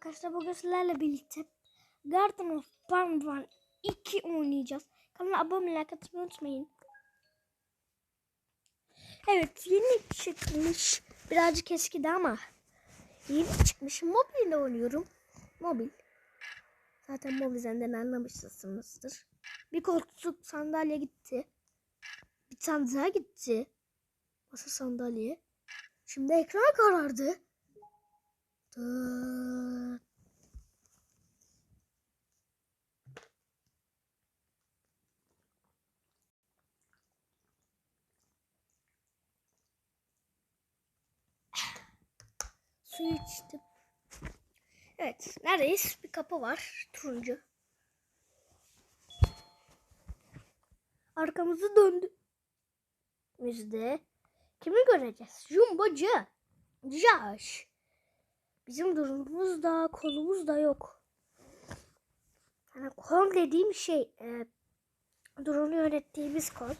Arkadaşlar bugün sizlerle birlikte Garden of Banvan 2 oynayacağız. Kanala abone like atmayı unutmayın. Evet yeni çıkmış. Birazcık eskidi ama yeni çıkmış. Mobilde oynuyorum. Mobil. Zaten mobilden anlamışsınızdır. Bir koltuk sandalye gitti. Bir tane gitti. Masa sandalye. Şimdi ekran karardı. Dıt. Suyu içtim. Evet, neredeyiz? Bir kapı var, turuncu. Arkamızı döndü. Bizde kimi göreceğiz? Jumbocu. Josh. Bizim durumumuz da kolumuz da yok. Yani kol dediğim şey e, drone'u yönettiğimiz kol.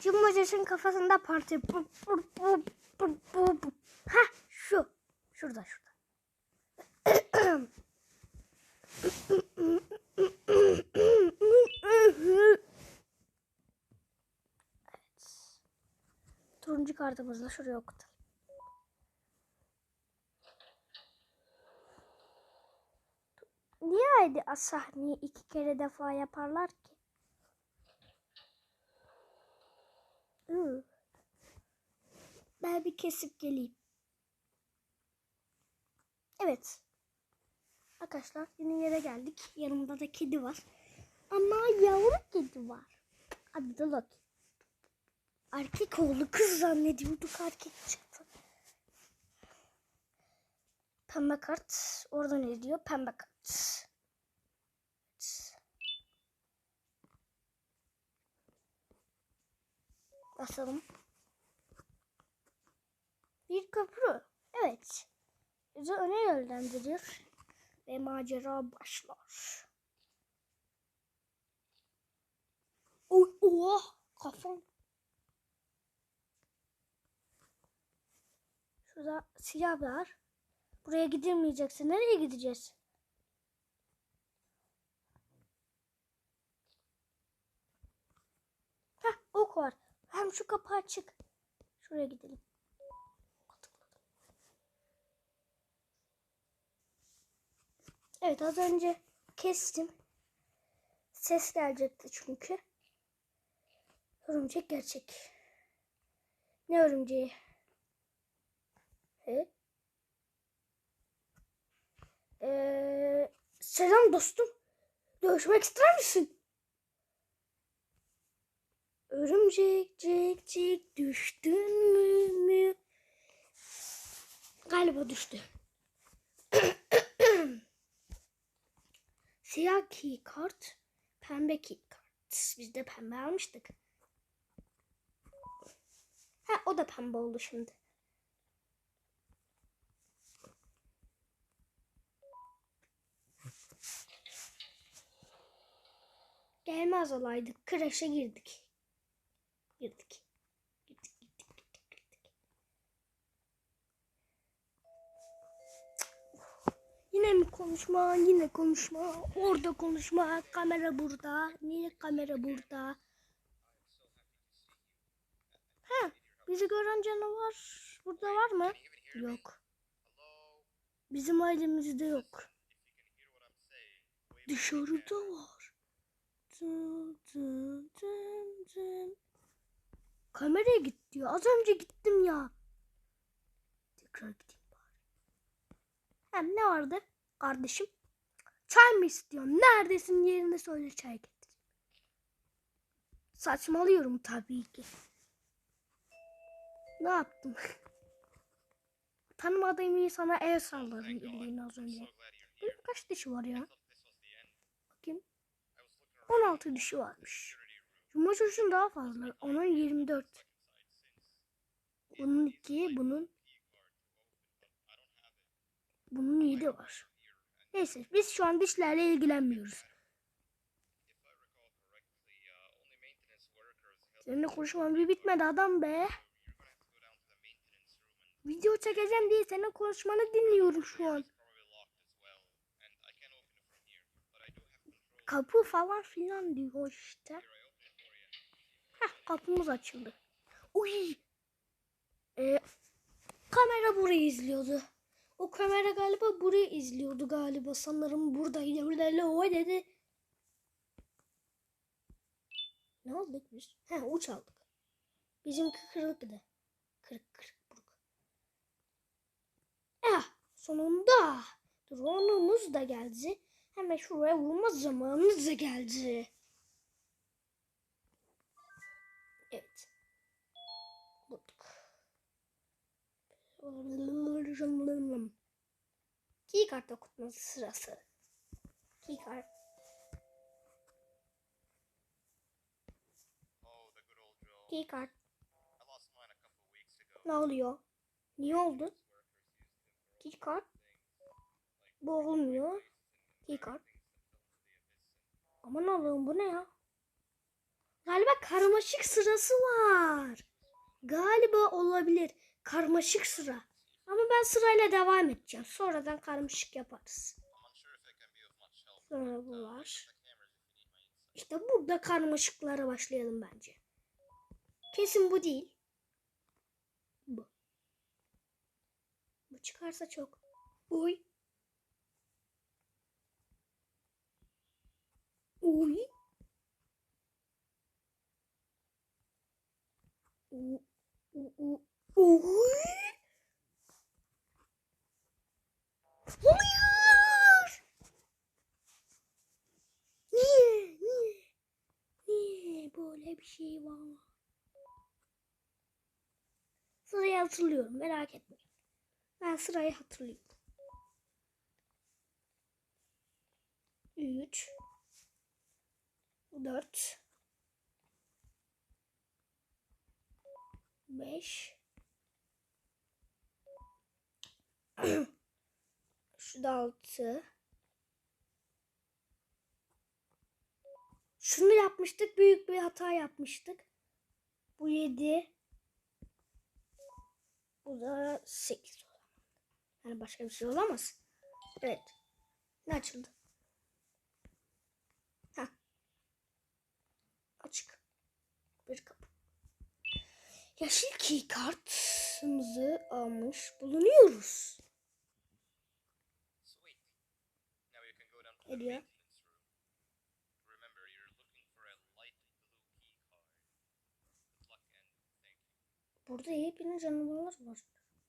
Jumbo Josh'ın kafasında parti. Bu, bu, bu, bu, bu, bu. Ha şu. Şurada şurada. evet. Turuncu kartımızla şuraya okutalım. Niye aynı sahneyi iki kere defa yaparlar ki? Iı. Ben bir kesip geleyim. Evet. Arkadaşlar yeni yere geldik. Yanımda da kedi var. Ama yavru kedi var. Adı da Loki. Erkek oğlu kız zannediyorduk erkek çıktı. Pembe kart. Orada ne diyor? Pembe kart. Basalım. Bir köprü. Evet. Bizi öne yönlendirir. Ve macera başlar. Oy, oha kafam. Şurada silah var. Buraya gidilmeyecekse nereye gideceğiz? Var. Hem şu kapı açık. Şuraya gidelim. Evet az önce kestim. Ses gelecekti çünkü. Örümcek gerçek. Ne örümceği? He? Ee, selam dostum. Görüşmek ister misin? Örümcek cik cik düştün mü mü? Galiba düştü. Siyah key kart, pembe key kart. Biz de pembe almıştık. Ha o da pembe oldu şimdi. Gelmez olaydık. Kreşe girdik. Girdik. Girdik, girdik, girdik, girdik. Yine mi konuşma, yine konuşma, orada konuşma, kamera burada, niye kamera burada? Ha, bizi gören canavar burada var mı? Yok. Bizim ailemizde yok. Dışarıda var. Kameraya git diyor. Az önce gittim ya. Tekrar gideyim bari. Hem ne vardı kardeşim? Çay mı istiyorsun? Neredesin yerinde söyle çay getir. Saçmalıyorum tabii ki. Ne yaptım? Tanımadığım insana el salladım bildiğin az önce. Benim kaç dişi var ya? Bakayım. 16 dişi varmış. Cumhur çocuğun daha fazla. Onun 24. Bunun 2, bunun bunun 7 var. Neyse biz şu an dişlerle ilgilenmiyoruz. Seninle konuşmam bir bitmedi adam be. Video çekeceğim diye senin konuşmanı dinliyorum şu an. Kapı falan filan diyor işte. Kapımız açıldı. Uy. Ee, kamera burayı izliyordu. O kamera galiba burayı izliyordu galiba. Sanırım buradaydı. Burada o dedi. Ne aldık biz? He uç aldık. Bizimki kırıktı. Kırık kırık buruk. Eh sonunda drone'umuz da geldi. Hemen şuraya vurma zamanımız da geldi. Evet. Vurduk. Keycard okutması sırası. Keycard. Keycard. Ne oluyor? Niye oldu? Keycard. Bu olmuyor. Keycard. Aman Allah'ım bu ne ya? Galiba karmaşık sırası var. Galiba olabilir. Karmaşık sıra. Ama ben sırayla devam edeceğim. Sonradan karmaşık yaparız. Sonra bu var. İşte burada karmaşıklara başlayalım bence. Kesin bu değil. Bu. Bu çıkarsa çok. Uy. Uy. Hayır. Niye? Niye? Niye böyle bir şey var? Sırayı hatırlıyorum merak etmeyin. Ben sırayı hatırlıyorum. 3 4 5 Şu da 6 Şunu yapmıştık. Büyük bir hata yapmıştık. Bu 7 Bu da 8 Yani başka bir şey olamaz. Evet. Ne açıldı? Ha. Açık. Bir kapı. Yeşil key kartımızı almış bulunuyoruz. Sweet. Now you can go down to Ne the diyor? maintenance room. Remember, you're looking for a light blue key card. Good luck and thank you. Burada yepyeni canavarlar var.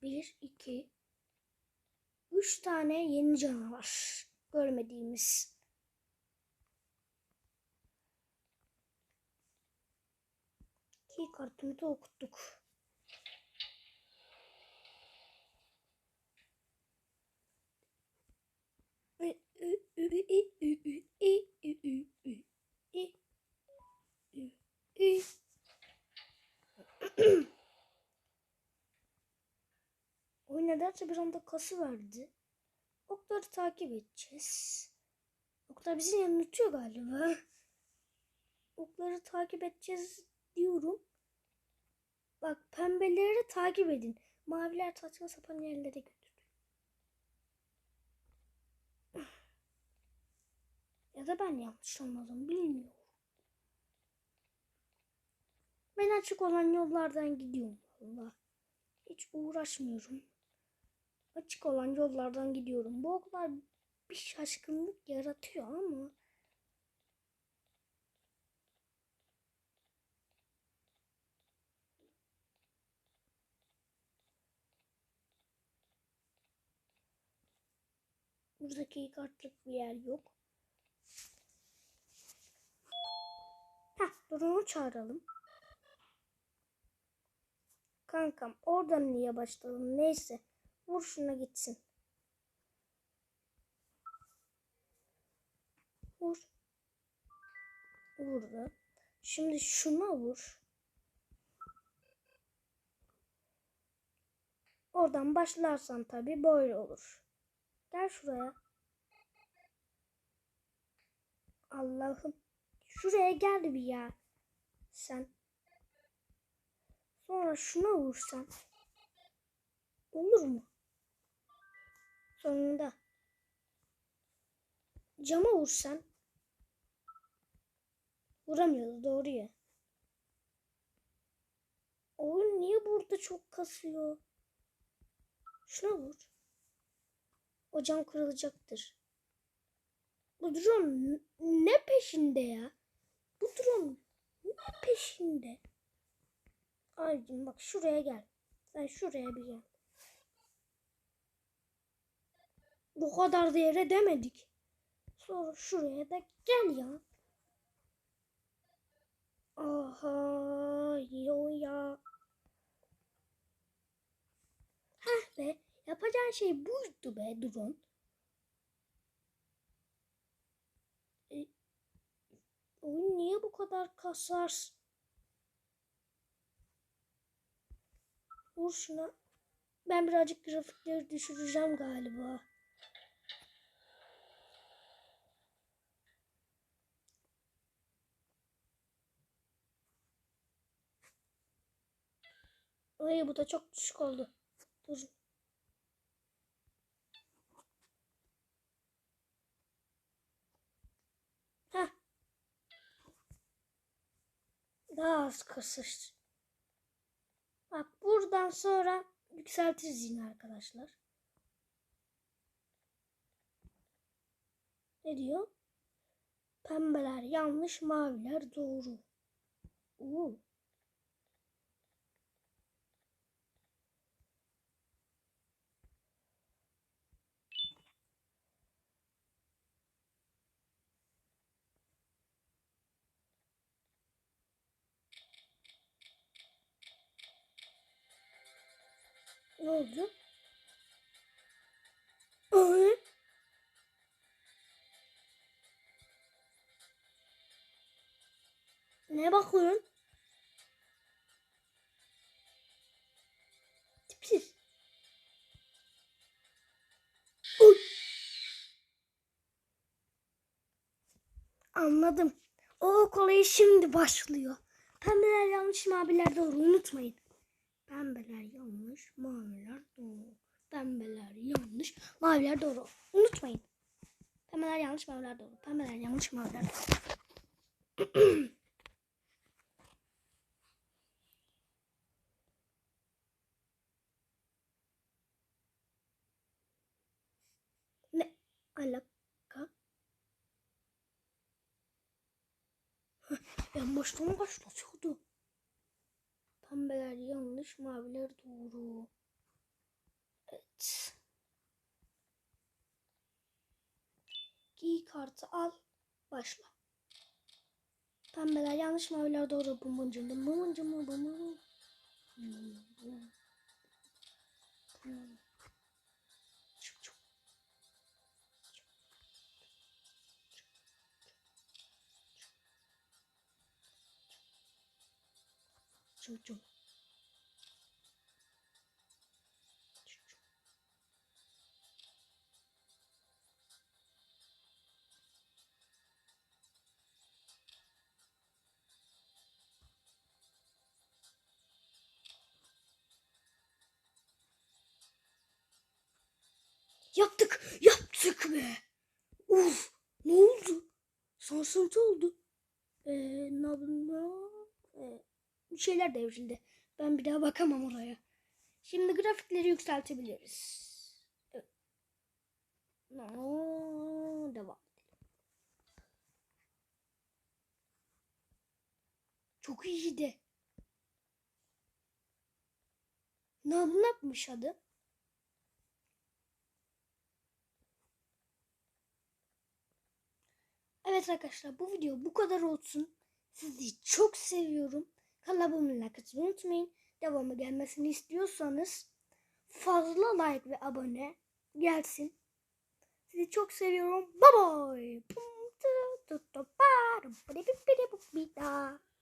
Bir, iki, üç tane yeni canavar. Görmediğimiz. Key kartını da okuttuk. O nedense bir anda kası verdi. Okları takip edeceğiz. Oklar bizi yanıltıyor galiba. Okları takip edeceğiz diyorum. Bak pembeleri takip edin. Maviler saçma sapan yerlere götürür. Ya da ben yanlış anladım bilmiyorum. Ben açık olan yollardan gidiyorum valla. Hiç uğraşmıyorum. Açık olan yollardan gidiyorum. Bu oklar bir şaşkınlık yaratıyor ama buradaki kartlık bir yer yok. Heh, drone'u çağıralım. Kankam oradan niye başladın? Neyse. Vur şuna gitsin. Vur. Vurdu. Şimdi şuna vur. Oradan başlarsan tabii böyle olur. Gel şuraya. Allah'ım. Şuraya gel bir ya. Sen. Sonra şuna vursan. Olur mu? Sonunda. Cama vursan. Vuramıyordu doğru ya. Oyun niye burada çok kasıyor? Şuna vur. O cam kırılacaktır. Bu drone ne peşinde ya? Bu drone ne peşinde? Abicim bak şuraya gel. Sen şuraya bir gel. Bu kadar da yere demedik. Sonra şuraya da gel ya. Aha yo ya. Heh be yapacağın şey buydu be drone. E, oyun niye bu kadar kasar? Vur şuna. Ben birazcık grafikleri düşüreceğim galiba. Ay bu da çok düşük oldu. Dur. Heh. Daha az kısır. Bak buradan sonra yükseltiriz yine arkadaşlar. Ne diyor? Pembeler yanlış, maviler doğru. Oo. Oldu? Ne bakıyorsun? Tipsiz. Oy. Anladım. O kolayı şimdi başlıyor. Pembeler yanlış maviler doğru unutmayın. Pembeler yanlış, maviler doğru. Pembeler yanlış, maviler doğru. Unutmayın. Pembeler yanlış, maviler doğru. Pembeler yanlış, maviler doğru. ne alaka? Heh, En baştan başlatıyordu. Pembeler yanlış, maviler doğru. Evet. Giy kartı al. Başla. Pembeler yanlış, maviler doğru. Bumuncum bum bumuncum bum bum. Çup. Yaptık, yaptık be. Uf, ne oldu? Sarsıntı oldu. Ee, ne yapayım? Bir şeyler devrildi. Ben bir daha bakamam oraya. Şimdi grafikleri yükseltebiliriz. Evet. Devam. Çok iyiydi. Ne yapmış adı? Evet arkadaşlar bu video bu kadar olsun. Sizi çok seviyorum. Olmayı atmayı unutmayın. Devamı gelmesini istiyorsanız fazla like ve abone gelsin. Sizi çok seviyorum. Bye bye.